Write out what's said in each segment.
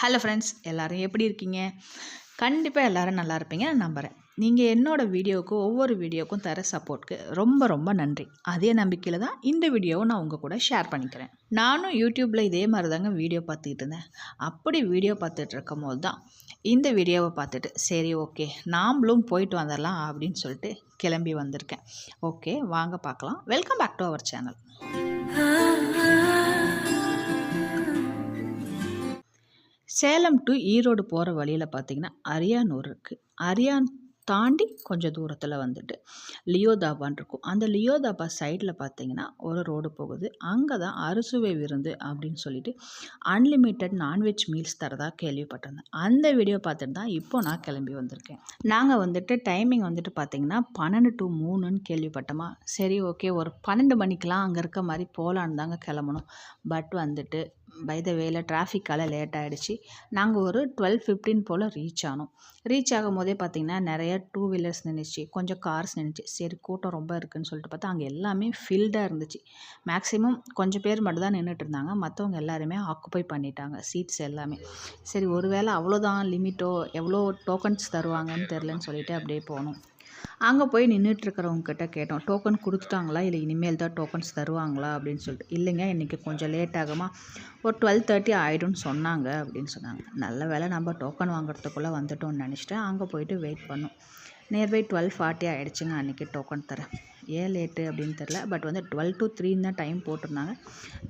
Hello friends எல்லோரும் எப்படி இருக்கீங்க? கண்டிப்பாக எல்லோரும் நல்லா இருப்பீங்க நான் நம்புகிறேன் நீங்கள் என்னோடய வீடியோவுக்கு ஒவ்வொரு வீடியோவுக்கும் தர சப்போர்ட்க்கு ரொம்ப ரொம்ப நன்றி. அதே நம்பிக்கையில் தான் இந்த வீடியோவை நான் உங்கள் கூட ஷேர் பண்ணிக்கிறேன். நானும் யூடியூப்பில் இதே மாதிரி தாங்க வீடியோ பார்த்துக்கிட்டு இருந்தேன். அப்படி வீடியோ பார்த்துட்டு இருக்கும் போது தான் இந்த வீடியோவை பார்த்துட்டு சரி ஓகே நாம்ளும் போயிட்டு வந்துடலாம் அப்படின்னு சொல்லிட்டு கிளம்பி வந்திருக்கேன். ஓகே வாங்க பார்க்கலாம். Welcome back to our channel Salem to Erode போகிற வழியில் பார்த்தீங்கன்னா அரியானூர் இருக்குது அரியான் தாண்டி கொஞ்சம் தூரத்தில் வந்துட்டு லியோதாபான் இருக்கும். அந்த லியோதாபா சைடில் பார்த்தீங்கன்னா ஒரு ரோடு போகுது. அங்கே தான் அறுசுவை விருந்து அப்படின்னு சொல்லிட்டு அன்லிமிட்டெட் நான்வெஜ் மீல்ஸ் தரதா கேள்விப்பட்டிருந்தேன். அந்த வீடியோ பார்த்துட்டு தான் இப்போ நான் கிளம்பி வந்திருக்கேன். நாங்கள் வந்துட்டு டைமிங் வந்துட்டு பார்த்தீங்கன்னா பன்னெண்டு டு மூணுன்னு கேள்விப்பட்டோமா? சரி ஓகே ஒரு பன்னெண்டு மணிக்கெலாம் அங்கே இருக்க மாதிரி போகலான்னு தாங்க கிளம்பணும். பட் வந்துட்டு பை த வேல டிராஃபிக்கால் லேட் ஆகிடுச்சு நாங்கள் ஒரு டுவெல் ஃபிஃப்டீன் போல் ரீச் ஆனோம். ரீச் ஆகும் போதே பார்த்திங்கன்னா நிறைய டூ வீலர்ஸ் நின்றுச்சு கொஞ்சம் கார்ஸ் நின்றுச்சு சரி கூட்டம் ரொம்ப இருக்குதுன்னு சொல்லிட்டு பார்த்தா அங்கே எல்லாமே ஃபில்டாக இருந்துச்சு. மேக்ஸிமம் கொஞ்சம் பேர் மட்டும் தான் நின்றுட்டு இருந்தாங்க. மற்றவங்க எல்லாருமே ஆக்குப்பை பண்ணிட்டாங்க. சீட்ஸ் எல்லாமே. சரி ஒருவேளை அவ்வளோதான் லிமிட்டோ எவ்வளோ டோக்கன்ஸ் தருவாங்கன்னு தெரிலன்னு சொல்லிட்டு அப்படியே போனோம். அங்கே போய் நின்றுட்டுருக்கிறவங்கக்கிட்ட கேட்டோம். டோக்கன் கொடுத்துட்டாங்களா? இல்லை இனிமேல் தான் டோக்கன்ஸ் தருவாங்களா? அப்படின்னு சொல்லிட்டு. இல்லைங்க இன்றைக்கி கொஞ்சம் லேட் ஆகுமா? ஒரு டுவெல் தேர்ட்டி ஆகிடும்னு சொன்னாங்க. அப்படின்னு சொன்னாங்க. நல்ல வேலை நம்ம டோக்கன் வாங்குறதுக்குள்ளே வந்துட்டோம்னு நினச்சிட்டு அங்கே போயிட்டு வெயிட் பண்ணோம். நியர்பை டுவெல் ஃபார்ட்டி ஆகிடுச்சுங்க அன்றைக்கி டோக்கன் தரேன் ஏன் லேட்டு அப்படின்னு தெரில பட் வந்து டுவெல் டு த்ரீன்னு தான் டைம் போட்டிருந்தாங்க.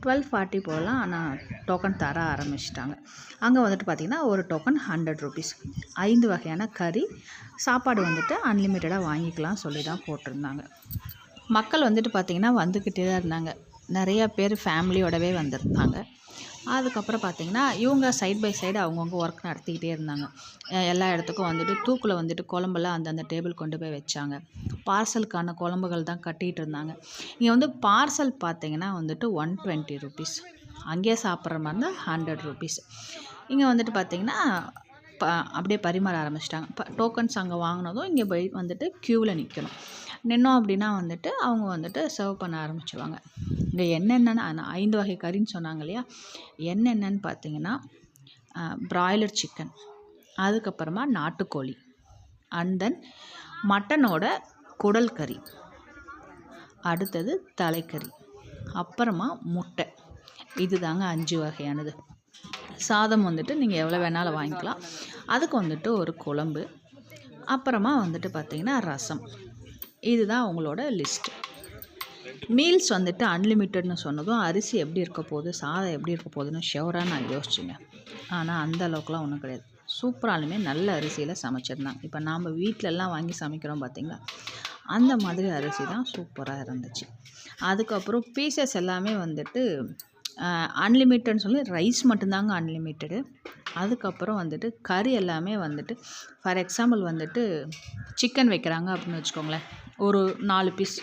டுவெல் ஃபார்ட்டி போகலாம். ஆனால் டோக்கன் தர ஆரம்பிச்சிட்டாங்க. அங்கே வந்துட்டு பார்த்திங்கன்னா ஒரு டோக்கன் ஹண்ட்ரட் ருபீஸ் ஐந்து வகையான கறி சாப்பாடு வந்துட்டு அன்லிமிட்டடாக வாங்கிக்கலாம் சொல்லி தான் போட்டிருந்தாங்க. மக்கள் வந்துட்டு பார்த்திங்கன்னா வந்துக்கிட்டே தான் இருந்தாங்க. நிறையா பேர் ஃபேமிலியோடவே வந்திருந்தாங்க. அதுக்கப்புறம் பார்த்திங்கன்னா இவங்க சைட் பை சைடு அவங்கவுங்க ஒர்க் நடத்திக்கிட்டே இருந்தாங்க. எல்லா இடத்துக்கும் வந்துட்டு தூக்கில் வந்துட்டு குழம்பெல்லாம் அந்தந்த டேபிள் கொண்டு போய் வச்சாங்க. பார்சலுக்கான குழம்புகள் தான் கட்டிகிட்டு இருந்தாங்க. இங்கே வந்து பார்சல் பார்த்திங்கன்னா வந்துட்டு ஒன் டுவெண்ட்டி ருபீஸ் அங்கேயே சாப்பிட்ற மாதிரி இருந்தால் ஹண்ட்ரட் ருபீஸ் இங்கே வந்துட்டு பார்த்திங்கன்னா ப அப்படியே பரிமாற ஆரம்பிச்சிட்டாங்க. இப்போ டோக்கன்ஸ் அங்கே வாங்கினதும் இங்கே போய் வந்துட்டு க்யூவில் நிற்கணும் நின்னோம் அப்படின்னா வந்துட்டு அவங்க வந்துட்டு சர்வ் பண்ண ஆரம்பிச்சிருவாங்க. இங்கே என்னென்னு ஐந்து வகை கறின்னு சொன்னாங்க இல்லையா? என்னென்னு பார்த்தீங்கன்னா ப்ராய்லர் சிக்கன் அதுக்கப்புறமா நாட்டுக்கோழி அண்ட் தென் மட்டனோட குடல் கறி அடுத்தது தலைக்கறி அப்புறமா முட்டை. இது தாங்க அஞ்சு வகையானது. சாதம் வந்துட்டு நீங்கள் எவ்வளோ வேணாலும் வாங்கிக்கலாம். அதுக்கு வந்துட்டு ஒரு குழம்பு அப்புறமா வந்துட்டு பார்த்திங்கன்னா ரசம். இதுதான் அவங்களோட லிஸ்ட்டு மீல்ஸ் வந்துட்டு அன்லிமிட்டட்னு சொன்னதும் அரிசி எப்படி இருக்க போகுது சாதம் எப்படி இருக்க போகுதுன்னு ஷியோராக நான் யோசிச்சுங்க. ஆனால் அந்த அளவுக்குலாம் ஒன்றும் கிடையாது. சூப்பராலுமே நல்ல அரிசியில் சமைச்சிருந்தாங்க. இப்போ நாம் வீட்டிலலாம் வாங்கி சமைக்கிறோம் பார்த்திங்களா அந்த மாதிரி அரிசி தான் சூப்பராக இருந்துச்சு. அதுக்கப்புறம் பீசஸ் எல்லாமே வந்துட்டு அன்லிமிட்டட்னு சொல்லி ரைஸ் மட்டும்தாங்க அன்லிமிட்டடு அதுக்கப்புறம் வந்துட்டு கறி எல்லாமே வந்துட்டு ஃபார் எக்ஸாம்பிள் வந்துட்டு சிக்கன் வைக்கிறாங்க அப்படின்னு வச்சுக்கோங்களேன். ஒரு நாலு பீஸ்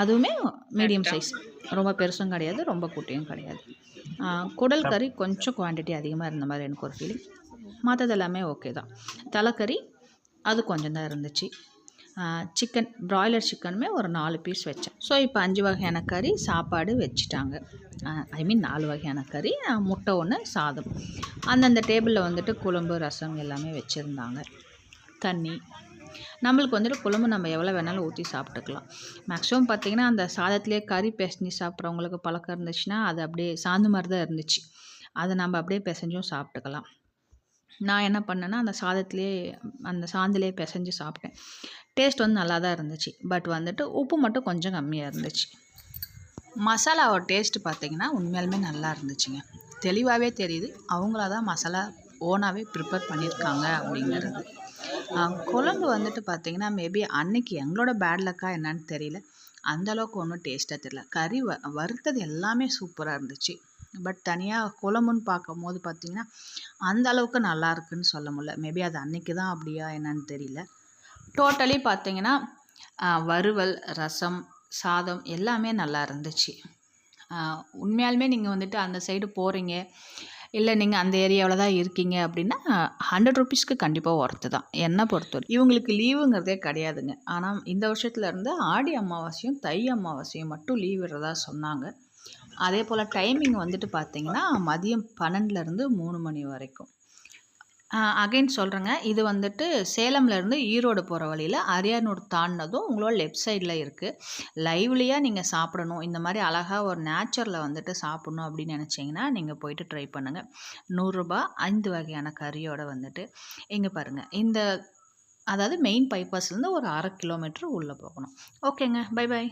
அதுவுமே மீடியம் சைஸ் ரொம்ப பெருசும் கிடையாது ரொம்ப குட்டியும் கிடையாது. குடல் கறி கொஞ்சம் குவான்டிட்டி அதிகமாக இருந்த மாதிரி எனக்கு ஒரு ஃபீலிங் மற்றது எல்லாமே ஓகே தான். தலைக்கறி அது கொஞ்சம் தான் இருந்துச்சு. சிக்கன் ப்ராய்லர் சிக்கனுமே ஒரு நாலு பீஸ் வச்சேன். ஸோ இப்போ அஞ்சு வகையான கறி சாப்பாடு வச்சுட்டாங்க. ஐ மீன் நாலு வகையான கறி முட்டை ஒன்று சாதம். அந்தந்த டேபிளில் வந்துட்டு குழம்பு ரசம் எல்லாமே வச்சுருந்தாங்க. தண்ணி நம்மளுக்கு வந்துட்டு குழம்பு நம்ம எவ்வளோ வேணாலும் ஊற்றி சாப்பிட்டுக்கலாம். மேக்ஸிமம் பார்த்திங்கன்னா அந்த சாதத்துலேயே கறி பிசைஞ்சு சாப்பிட்றவங்களுக்கு பழக்கம் இருந்துச்சுன்னா அது அப்படியே சாந்து மாதிரி தான் இருந்துச்சு. அதை நம்ம அப்படியே பிசைஞ்சும் சாப்பிட்டுக்கலாம். நான் என்ன பண்ணேன்னா அந்த சாதத்துலேயே அந்த சாந்திலே பிசைஞ்சு சாப்பிட்டேன். டேஸ்ட் வந்து நல்லா தான் இருந்துச்சு. பட் வந்துட்டு உப்பு மட்டும் கொஞ்சம் கம்மியாக இருந்துச்சு. மசாலாவோட டேஸ்ட்டு பார்த்திங்கன்னா உண்மையாலுமே நல்லா இருந்துச்சுங்க. தெளிவாகவே தெரியுது. அவங்களா தான் மசாலா ஓனாகவே ப்ரிப்பேர் பண்ணியிருக்காங்க அப்படிங்கிறது. குழம்பு வந்துட்டு பார்த்திங்கன்னா மேபி அன்னைக்கு எங்களோட பேட் லக்கா என்னன்னு தெரியல. அந்தளவுக்கு ஒன்றும் டேஸ்ட்டாக தெரியல. கறி வ வறுத்தது எல்லாமே சூப்பராக இருந்துச்சு. பட் தனியாக குழம்புன்னு பார்க்கும் போது பார்த்திங்கன்னா அந்த அளவுக்கு நல்லா இருக்குன்னு சொல்ல முடியல. மேபி அது அன்னைக்கு தான் அப்படியா என்னன்னு தெரியல. டோட்டலி பார்த்திங்கன்னா வறுவல் ரசம் சாதம் எல்லாமே நல்லா இருந்துச்சு. உண்மையாலுமே நீங்கள் வந்துட்டு அந்த சைடு போகிறீங்க இல்லை நீங்கள் அந்த ஏரியாவில் தான் இருக்கீங்க அப்படின்னா ஹண்ட்ரட் ருபீஸ்க்கு கண்டிப்பாக ஒர்த்து தான். என்னை பொறுத்தவரை. இவங்களுக்கு லீவுங்கிறதே கிடையாதுங்க. ஆனால் இந்த வருஷத்துல இருந்து ஆடி அமாவாசையும் தை அமாவாசையும் மட்டும் லீவ் விடுறதா சொன்னாங்க. அதே போல் டைமிங் வந்துட்டு பார்த்தீங்கன்னா மதியம் பன்னெண்டுலேருந்து மூணு மணி வரைக்கும். அகைன் சொல்கிறேங்க இது வந்துட்டு சேலம்லேருந்து ஈரோடு போகிற வழியில் அரியானூர் தாண்டினதும் உங்களோட லெஃப்ட் சைடில் இருக்குது லைவ்லியாக நீங்கள் சாப்பிடணும். இந்த மாதிரி அழகாக ஒரு நேச்சரில் வந்துட்டு சாப்பிட்ணும் அப்படின்னு நினச்சிங்கன்னா நீங்கள் போயிட்டு ட்ரை பண்ணுங்கள் நூறுரூபா ஐந்து வகையான கறியோடு வந்துட்டு இங்கே பாருங்கள் இந்த அதாவது மெயின் பைபாஸ்லேருந்து ஒரு அரை கிலோமீட்டர் உள்ளே போகணும். ஓகேங்க பை பை